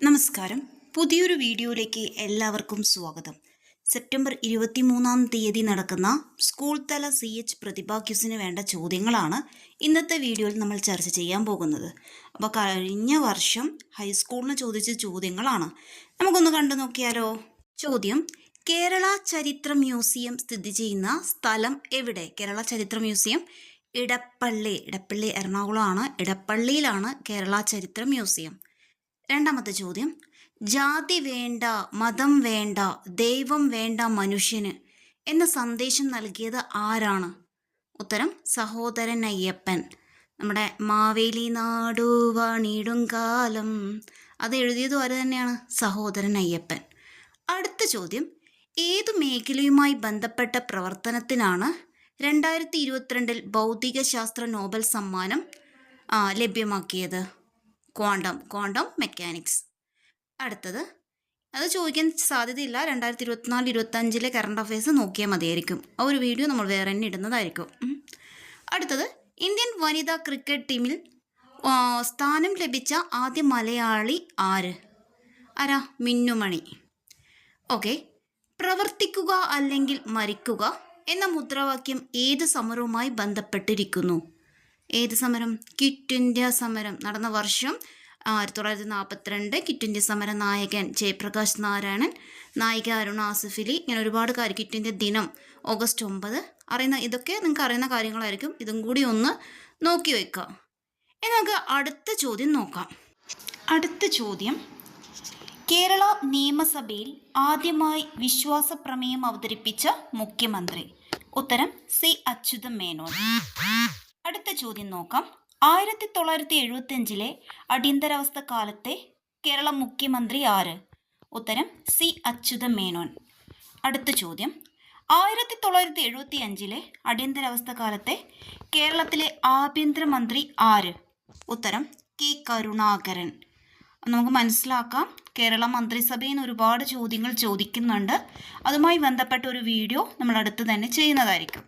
നമസ്കാരം. പുതിയൊരു വീഡിയോയിലേക്ക് എല്ലാവർക്കും സ്വാഗതം. സെപ്റ്റംബർ ഇരുപത്തിമൂന്നാം തീയതി നടക്കുന്ന സ്കൂൾ തല സി എച്ച് പ്രതിഭാ ക്യൂസിന് വേണ്ട ചോദ്യങ്ങളാണ് ഇന്നത്തെ വീഡിയോയിൽ നമ്മൾ ചർച്ച ചെയ്യാൻ പോകുന്നത്. അപ്പോൾ കഴിഞ്ഞ വർഷം ഹൈസ്കൂളിന് ചോദിച്ച ചോദ്യങ്ങളാണ്. നമുക്കൊന്ന് കണ്ടു നോക്കിയാലോ? ചോദ്യം കേരള ചരിത്ര മ്യൂസിയം സ്ഥിതി ചെയ്യുന്ന സ്ഥലം എവിടെ? കേരള ചരിത്ര മ്യൂസിയം ഇടപ്പള്ളി. ഇടപ്പള്ളി എറണാകുളമാണ്. ഇടപ്പള്ളിയിലാണ് കേരള ചരിത്ര മ്യൂസിയം. രണ്ടാമത്തെ ചോദ്യം. ജാതി വേണ്ട മതം വേണ്ട ദൈവം വേണ്ട മനുഷ്യന് എന്ന സന്ദേശം നൽകിയത് ആരാണ്? ഉത്തരം സഹോദരൻ അയ്യപ്പൻ. നമ്മുടെ മാവേലി നാടു വണിടും കാലം. അത് എഴുതിയതും ആര് തന്നെയാണ്? സഹോദരൻ അയ്യപ്പൻ. അടുത്ത ചോദ്യം. ഏതു മേഖലയുമായി ബന്ധപ്പെട്ട പ്രവർത്തനത്തിനാണ് രണ്ടായിരത്തി ഇരുപത്തിരണ്ടിൽ ഭൗതികശാസ്ത്ര നോബൽ സമ്മാനം ലഭ്യമാക്കിയത്? ക്വാണ്ടം ക്വാണ്ടം മെക്കാനിക്സ് അടുത്തത് അത് ചോദിക്കാൻ സാധ്യതയില്ല. രണ്ടായിരത്തി ഇരുപത്തിനാല് ഇരുപത്തഞ്ചിലെ കറണ്ട് അഫയേഴ്സ് നോക്കിയാൽ മതിയായിരിക്കും. ആ ഒരു വീഡിയോ നമ്മൾ വേറെ തന്നെ ഇടുന്നതായിരിക്കും. അടുത്തത് ഇന്ത്യൻ വനിതാ ക്രിക്കറ്റ് ടീമിൽ സ്ഥാനം ലഭിച്ച ആദ്യ മലയാളി ആര്? ആരാ? മിന്നുമണി. ഓക്കെ. പ്രവർത്തിക്കുക അല്ലെങ്കിൽ മരിക്കുക എന്ന മുദ്രാവാക്യം ഏത് സമരവുമായി ബന്ധപ്പെട്ടിരിക്കുന്നു? ഏത് സമരം? ക്വിറ്റ് ഇന്ത്യ സമരം. നടന്ന വർഷം ആയിരത്തി തൊള്ളായിരത്തി നാൽപ്പത്തിരണ്ട് ക്വിറ്റ് ഇന്ത്യ സമര നായകൻ ജയപ്രകാശ് നാരായണൻ നായിക അരുൺ ആസിഫ് അലി ഇങ്ങനെ ഒരുപാട് കാര്യം. ക്വിറ്റ് ഇന്ത്യ ദിനം ഓഗസ്റ്റ് ഒമ്പത്. അറിയുന്ന ഇതൊക്കെ നിങ്ങൾക്ക് അറിയുന്ന കാര്യങ്ങളായിരിക്കും. ഇതും കൂടി ഒന്ന് നോക്കി വയ്ക്കുക ഇനി നമുക്ക് അടുത്ത ചോദ്യം നോക്കാം. അടുത്ത ചോദ്യം. കേരള നിയമസഭയിൽ ആദ്യമായി വിശ്വാസ പ്രമേയം അവതരിപ്പിച്ച മുഖ്യമന്ത്രി. ഉത്തരം സി. അച്യുത മേനോൻ. അടുത്ത ചോദ്യം നോക്കാം. ആയിരത്തി തൊള്ളായിരത്തി എഴുപത്തി അഞ്ചിലെ അടിയന്തരാവസ്ഥ കാലത്തെ കേരള മുഖ്യമന്ത്രി ആര്? ഉത്തരം സി. അച്യുത മേനോൻ അടുത്ത ചോദ്യം. ആയിരത്തി തൊള്ളായിരത്തി എഴുപത്തി അഞ്ചിലെ അടിയന്തരാവസ്ഥ കാലത്തെ കേരളത്തിലെ ആഭ്യന്തരമന്ത്രി ആര്? ഉത്തരം കെ. കരുണാകരൻ. നമുക്ക് മനസ്സിലാക്കാം. കേരള മന്ത്രിസഭയിൽ നിന്ന് ഒരുപാട് ചോദ്യങ്ങൾ ചോദിക്കുന്നുണ്ട്. അതുമായി ബന്ധപ്പെട്ട ഒരു വീഡിയോ നമ്മൾ അടുത്ത് തന്നെ ചെയ്യുന്നതായിരിക്കും.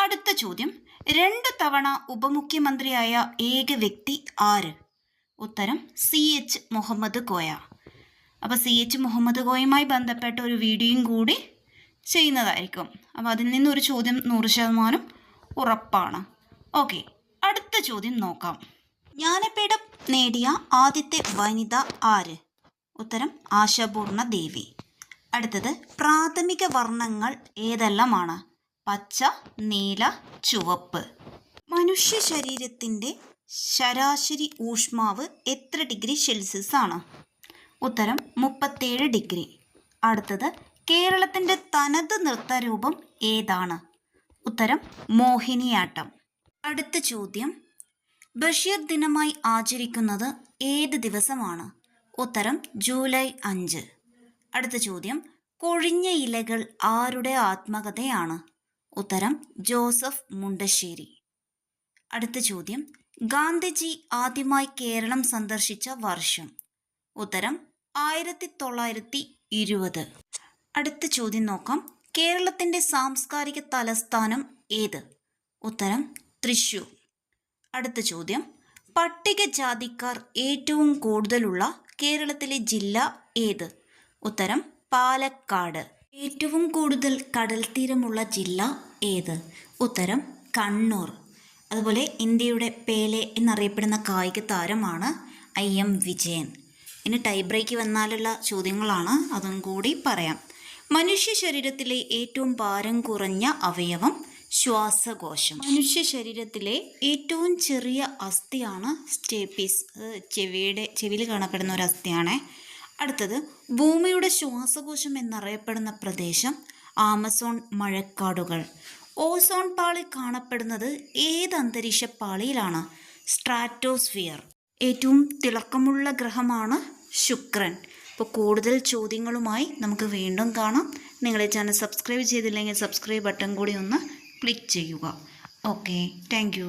അടുത്ത ചോദ്യം. രണ്ട് തവണ ഉപമുഖ്യമന്ത്രിയായ ഏക വ്യക്തി ആര്? ഉത്തരം സി എച്ച് മുഹമ്മദ് കോയ. അപ്പോൾ സി എച്ച് മുഹമ്മദ് കോയുമായി ബന്ധപ്പെട്ട ഒരു വീഡിയോയും കൂടി ചെയ്യുന്നതായിരിക്കും. അപ്പോൾ അതിൽ നിന്നൊരു ചോദ്യം നൂറ് ശതമാനം ഉറപ്പാണ്. ഓക്കെ അടുത്ത ചോദ്യം നോക്കാം. ജ്ഞാനപീഠം നേടിയ ആദ്യത്തെ വനിത ആര്? ഉത്തരം ആശാപൂർണ ദേവി. അടുത്തത് പ്രാഥമിക വർണങ്ങൾ ഏതെല്ലാമാണ്? പച്ച നീല ചുവപ്പ്. മനുഷ്യ ശരീരത്തിന്റെ ശരാശരി ഊഷ്മാവ് എത്ര ഡിഗ്രി സെൽഷ്യസ് ആണ്? ഉത്തരം മുപ്പത്തേഴ് ഡിഗ്രി. അടുത്തത് കേരളത്തിന്റെ തനത് നൃത്തരൂപം ഏതാണ്? ഉത്തരം മോഹിനിയാട്ടം. അടുത്ത ചോദ്യം ബഷീർ ദിനമായി ആചരിക്കുന്നത് ഏത് ദിവസമാണ്? ഉത്തരം ജൂലൈ അഞ്ച്. അടുത്ത ചോദ്യം കൊഴിഞ്ഞ ഇലകൾ ആരുടെ ആത്മകഥയാണ്? ഉത്തരം ജോസഫ് മുണ്ടശ്ശേരി. അടുത്ത ചോദ്യം ഗാന്ധിജി ആദ്യമായി കേരളം സന്ദർശിച്ച വർഷം. ഉത്തരം ആയിരത്തി തൊള്ളായിരത്തി ഇരുപത് അടുത്ത ചോദ്യം നോക്കാം കേരളത്തിന്റെ സാംസ്കാരിക തലസ്ഥാനം ഏത്? ഉത്തരം തൃശൂർ അടുത്ത ചോദ്യം പട്ടികജാതിക്കാർ ഏറ്റവും കൂടുതലുള്ള കേരളത്തിലെ ജില്ല ഏത്? ഉത്തരം പാലക്കാട്. ഏറ്റവും കൂടുതൽ കടൽ തീരമുള്ള ജില്ല ഏത്? ഉത്തരം കണ്ണൂർ. അതുപോലെ ഇന്ത്യയുടെ പേലെ എന്നറിയപ്പെടുന്ന കായിക താരമാണ് ഐ എം വിജയൻ. ഇനി ടൈ ബ്രേക്ക് വന്നാലുള്ള ചോദ്യങ്ങളാണ് അതും കൂടി പറയാം. മനുഷ്യ ശരീരത്തിലെ ഏറ്റവും ഭാരം കുറഞ്ഞ അവയവം ശ്വാസകോശം. മനുഷ്യ ശരീരത്തിലെ ഏറ്റവും ചെറിയ അസ്ഥിയാണ് സ്റ്റേപ്പീസ്. ചെവിയുടെ ചെവിയിൽ കാണപ്പെടുന്ന ഒരു അസ്ഥിയാണ്. അടുത്തത് ഭൂമിയുടെ ശ്വാസകോശം എന്നറിയപ്പെടുന്ന പ്രദേശം ആമസോൺ മഴക്കാടുകൾ. ഓസോൺ പാളി കാണപ്പെടുന്നത് ഏത് അന്തരീക്ഷ പാളിയിലാണ്? സ്ട്രാറ്റോസ്ഫിയർ. ഏറ്റവും തിളക്കമുള്ള ഗ്രഹമാണ് ശുക്രൻ. അപ്പോൾ കൂടുതൽ ചോദ്യങ്ങളുമായി നമുക്ക് വീണ്ടും കാണാം. നിങ്ങളെ ചാനൽ സബ്സ്ക്രൈബ് ചെയ്തില്ലെങ്കിൽ സബ്സ്ക്രൈബ് ബട്ടൺ കൂടി ഒന്ന് ക്ലിക്ക് ചെയ്യുക. Okay thank